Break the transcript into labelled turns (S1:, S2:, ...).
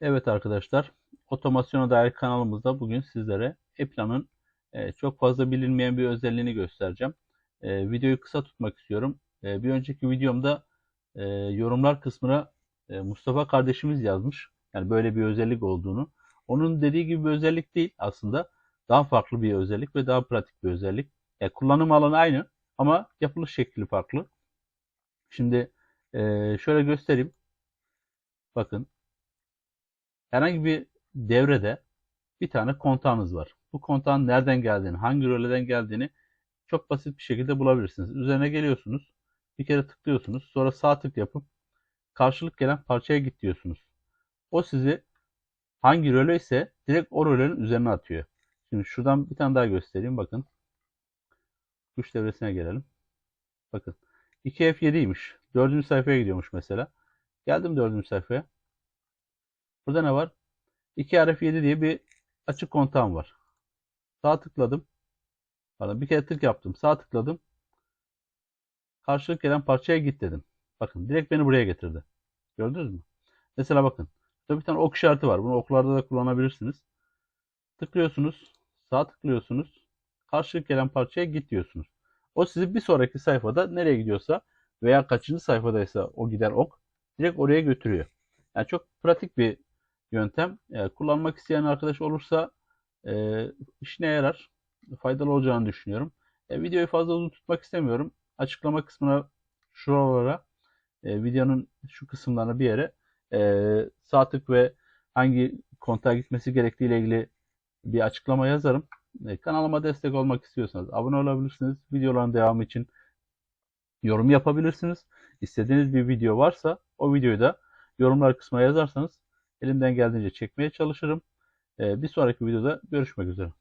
S1: Evet arkadaşlar, otomasyona dair kanalımızda bugün sizlere e-planın e, çok fazla bilinmeyen bir özelliğini göstereceğim. E, videoyu kısa tutmak istiyorum. E, bir önceki videomda yorumlar kısmına Mustafa kardeşimiz yazmış. Yani böyle bir özellik olduğunu. Onun dediği gibi bir özellik değil aslında. Daha farklı bir özellik ve daha pratik bir özellik. E, kullanım alanı aynı ama yapılış şekli farklı. Şimdi şöyle göstereyim. Bakın herhangi bir devrede bir tane kontağınız var. Bu kontağın nereden geldiğini, hangi röleden geldiğini çok basit bir şekilde bulabilirsiniz. Üzerine geliyorsunuz, bir kere tıklıyorsunuz, sonra sağ tık yapıp karşılık gelen parçaya git diyorsunuz. O sizi hangi röle ise direkt o rölenin üzerine atıyor. Şimdi şuradan bir tane daha göstereyim. Bakın. Tuş devresine gelelim. Bakın. 2F7'ymiş. Dördüncü sayfaya gidiyormuş mesela. Geldim dördüncü sayfaya. Burada ne var? 2RF7 diye bir açık kontağım var. Sağ tıkladım. Pardon bir kere tık yaptım. Sağ tıkladım. Karşılık gelen parçaya git dedim. Bakın direkt beni buraya getirdi. Gördünüz mü? Mesela bakın. Burada bir tane ok işareti var. Bunu oklarda da kullanabilirsiniz. Tıklıyorsunuz. Sağ tıklıyorsunuz. Karşılık gelen parçaya git diyorsunuz. O sizi bir sonraki sayfada nereye gidiyorsa veya kaçıncı sayfadaysa o giden ok direkt oraya götürüyor. Yani çok pratik bir yöntem. E, kullanmak isteyen arkadaş olursa e, işine yarar. Faydalı olacağını düşünüyorum. E, videoyu fazla uzun tutmak istemiyorum. Açıklama kısmına şuralara e, videonun şu kısımlarına bir yere e, sağ tık ve hangi kontağa gitmesi gerektiği ile ilgili bir açıklama yazarım. E, kanalıma destek olmak istiyorsanız abone olabilirsiniz. Videoların devamı için yorum yapabilirsiniz. İstediğiniz bir video varsa o videoyu da yorumlar kısmına yazarsanız elimden geldiğince çekmeye çalışırım. E, bir sonraki videoda görüşmek üzere.